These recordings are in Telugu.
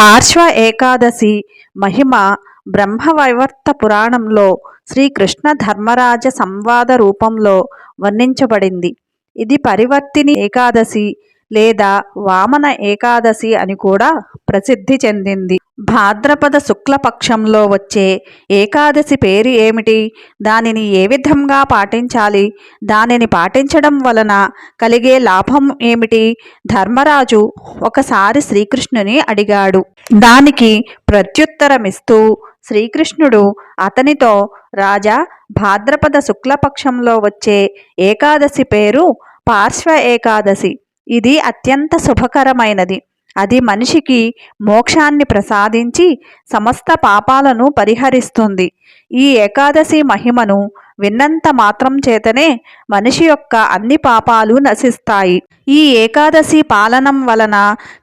పార్శ్వ ఏకాదశి మహిమ బ్రహ్మవైవర్త పురాణంలో శ్రీకృష్ణ ధర్మరాజ సంవాద రూపంలో వర్ణించబడింది. ఇది పరివర్తిని ఏకాదశి లేదా వామన ఏకాదశి అని కూడా ప్రసిద్ధి చెందింది. భాద్రపద శుక్లపక్షంలో వచ్చే ఏకాదశి పేరు ఏమిటి? దానిని ఏ విధంగా పాటించాలి? దానిని పాటించడం వలన కలిగే లాభం ఏమిటి? ధర్మరాజు ఒకసారి శ్రీకృష్ణుని అడిగాడు. దానికి ప్రత్యుత్తరమిస్తూ శ్రీకృష్ణుడు అతనితో రాజా భాద్రపద శుక్లపక్షంలో వచ్చే ఏకాదశి పేరు పార్శ్వ ఏకాదశి. ఇది అత్యంత శుభకరమైనది. అది మనిషికి మోక్షాన్ని ప్రసాదించి సమస్త పాపాలను పరిహరిస్తుంది. ఈ ఏకాదశి మహిమను విన్నంత మాత్రం చేతనే మనిషి యొక్క అన్ని పాపాలు నశిస్తాయి. ఈ ఏకాదశి పాలనం వలన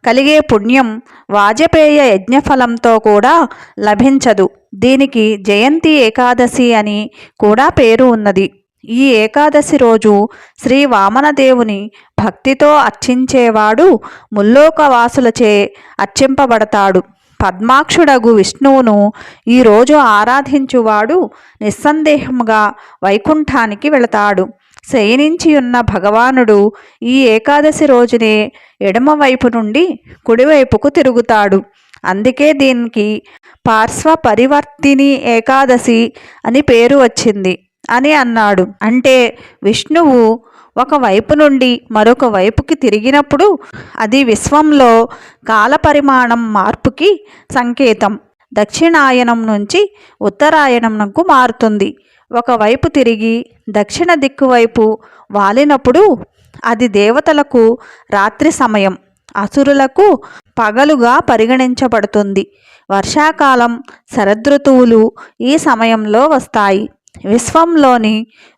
కలిగే పుణ్యం వాజపేయ యజ్ఞఫలంతో కూడా లభించదు. దీనికి జయంతి ఏకాదశి అని కూడా పేరు ఉన్నది. ఈ ఏకాదశి రోజు శ్రీ వామనదేవుని భక్తితో అర్చించేవాడు ముల్లోకవాసులచే అర్చింపబడతాడు. పద్మాక్షుడగు విష్ణువును ఈరోజు ఆరాధించువాడు నిస్సందేహముగా వైకుంఠానికి వెళతాడు. శయనించి ఉన్న భగవానుడు ఈ ఏకాదశి రోజునే ఎడమవైపు నుండి కుడివైపుకు తిరుగుతాడు. అందుకే దీనికి పార్శ్వ పరివర్తిని ఏకాదశి అని పేరు వచ్చింది. అని అన్నాడు. అంటే విష్ణువు ఒక వైపు నుండి మరొక వైపుకి తిరిగినప్పుడు అది విశ్వంలో కాలపరిమాణం మార్పుకి సంకేతం. దక్షిణాయనం నుంచి ఉత్తరాయణంకు మారుతుంది. ఒకవైపు తిరిగి దక్షిణ దిక్కు వైపు వాలినప్పుడు అది దేవతలకు రాత్రి సమయం అసురులకు పగలుగా పరిగణించబడుతుంది. వర్షాకాలం శరదృతువులు ఈ సమయంలో వస్తాయి. విశ్వంలోని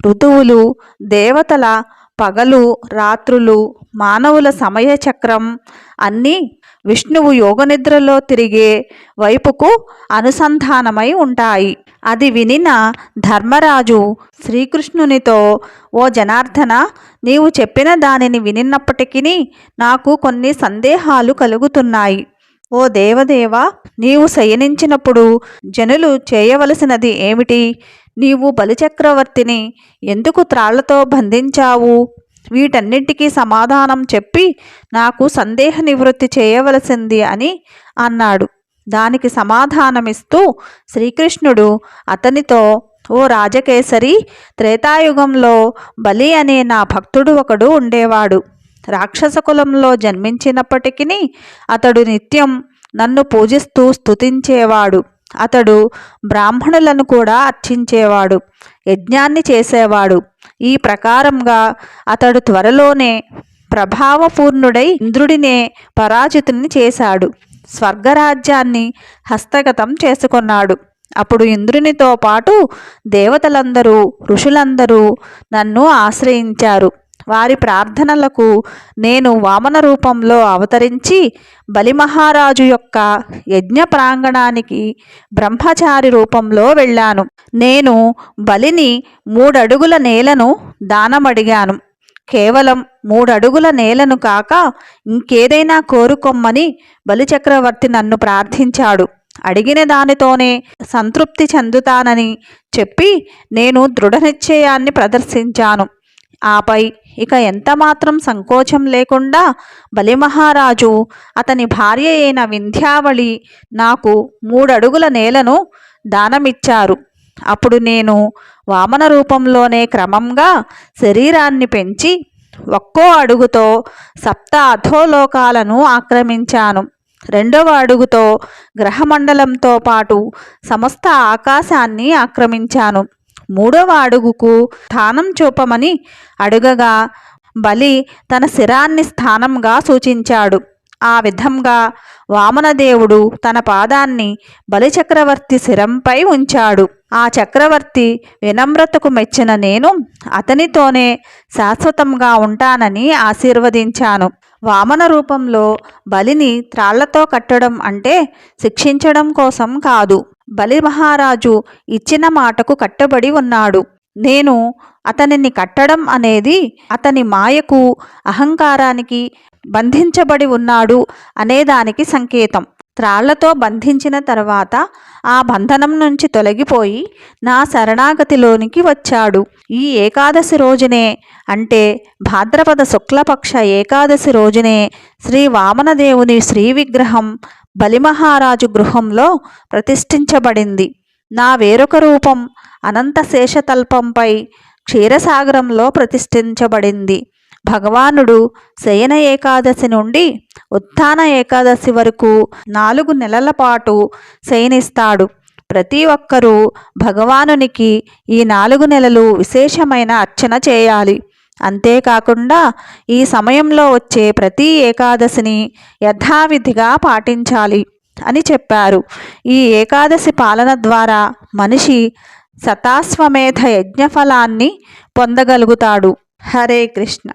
ఋతువులు దేవతల పగలు రాత్రులు మానవుల సమయ చక్రం అన్నీ విష్ణువు యోగనిద్రలో తిరిగే వైపుకు అనుసంధానమై ఉంటాయి. అది వినిన ధర్మరాజు శ్రీకృష్ణునితో ఓ జనార్దన నీవు చెప్పిన దానిని వినినప్పటికీ నాకు కొన్ని సందేహాలు కలుగుతున్నాయి. ఓ దేవదేవ నీవు శయనించినప్పుడు జనులు చేయవలసినది ఏమిటి? నీవు బలిచక్రవర్తిని ఎందుకు త్రాళ్ళతో బంధించావు? వీటన్నింటికీ సమాధానం చెప్పి నాకు సందేహ నివృత్తి చేయవలసింది అని అన్నాడు. దానికి సమాధానమిస్తూ శ్రీకృష్ణుడు అతనితో ఓ రాజకేసరి త్రేతాయుగంలో బలి అనే నా భక్తుడు ఒకడు ఉండేవాడు. రాక్షస కులంలో జన్మించినప్పటికీ అతడు నిత్యం నన్ను పూజిస్తూ స్తుతించేవాడు. అతడు బ్రాహ్మణులను కూడా అర్చించేవాడు యజ్ఞాన్ని చేసేవాడు. ఈ ప్రకారంగా అతడు త్వరలోనే ప్రభావపూర్ణుడై ఇంద్రుడినే పరాజితుని చేశాడు. స్వర్గరాజ్యాన్ని హస్తగతం చేసుకున్నాడు. అప్పుడు ఇంద్రునితో పాటు దేవతలందరూ ఋషులందరూ నన్ను ఆశ్రయించారు. వారి ప్రార్థనలకు నేను వామన రూపంలో అవతరించి బలిమహారాజు యొక్క యజ్ఞ ప్రాంగణానికి బ్రహ్మచారి రూపంలో వెళ్ళాను. నేను బలిని మూడడుగుల నేలను దానమడిగాను. కేవలం మూడడుగుల నేలను కాక ఇంకేదైనా కోరుకొమ్మని బలిచక్రవర్తి నన్ను ప్రార్థించాడు. అడిగిన దానితోనే సంతృప్తి చెందుతానని చెప్పి నేను దృఢ నిశ్చయాన్ని ప్రదర్శించాను. ఆపై ఇక ఎంతమాత్రం సంకోచం లేకుండా బలిమహారాజు అతని భార్య అయిన వింధ్యావళి నాకు మూడడుగుల నేలను దానమిచ్చారు. అప్పుడు నేను వామన రూపంలోనే క్రమంగా శరీరాన్ని పెంచి ఒక్కో అడుగుతో సప్త అధోలోకాలను ఆక్రమించాను. రెండవ అడుగుతో గ్రహమండలంతో పాటు సమస్త ఆకాశాన్ని ఆక్రమించాను. మూడవ అడుగుకు స్థానం చూపమని అడుగగా బలి తన శిరాన్ని స్థానంగా సూచించాడు. ఆ విధంగా వామనదేవుడు తన పాదాన్ని బలిచక్రవర్తి శిరంపై ఉంచాడు. ఆ చక్రవర్తి వినమ్రతకు మెచ్చిన నేను అతనితోనే శాశ్వతంగా ఉంటానని ఆశీర్వదించాను. వామన రూపంలో బలిని త్రాళ్ళతో కట్టడం అంటే శిక్షించడం కోసం కాదు. బలి మహారాజు ఇచ్చిన మాటకు కట్టుబడి ఉన్నాడు. నేను అతనిని కట్టడం అనేది అతని మాయకు అహంకారానికి బంధించబడి ఉన్నాడు అనేదానికి సంకేతం. త్రాళ్ళతో బంధించిన తర్వాత ఆ బంధనం నుంచి తొలగిపోయి నా శరణాగతిలోనికి వచ్చాడు. ఈ ఏకాదశి రోజునే అంటే భాద్రపద శుక్లపక్ష ఏకాదశి రోజునే శ్రీ వామనదేవుని శ్రీ విగ్రహం బలిమహారాజు గృహంలో ప్రతిష్ఠించబడింది. నా వేరొక రూపం అనంత శేషతల్పంపై క్షీరసాగరంలో ప్రతిష్ఠించబడింది. భగవానుడు శయన ఏకాదశి నుండి ఉత్థాన ఏకాదశి వరకు నాలుగు నెలల పాటు శయనిస్తాడు. ప్రతి ఒక్కరూ భగవానునికి ఈ నాలుగు నెలలు విశేషమైన అర్చన చేయాలి. అంతేకాకుండా ఈ సమయంలో వచ్చే ప్రతి ఏకాదశిని యథావిధిగా పాటించాలి అని చెప్పారు. ఈ ఏకాదశి పాలన ద్వారా మనిషి శతాశ్వమేధ యజ్ఞఫలాన్ని పొందగలుగుతాడు. హరే కృష్ణ.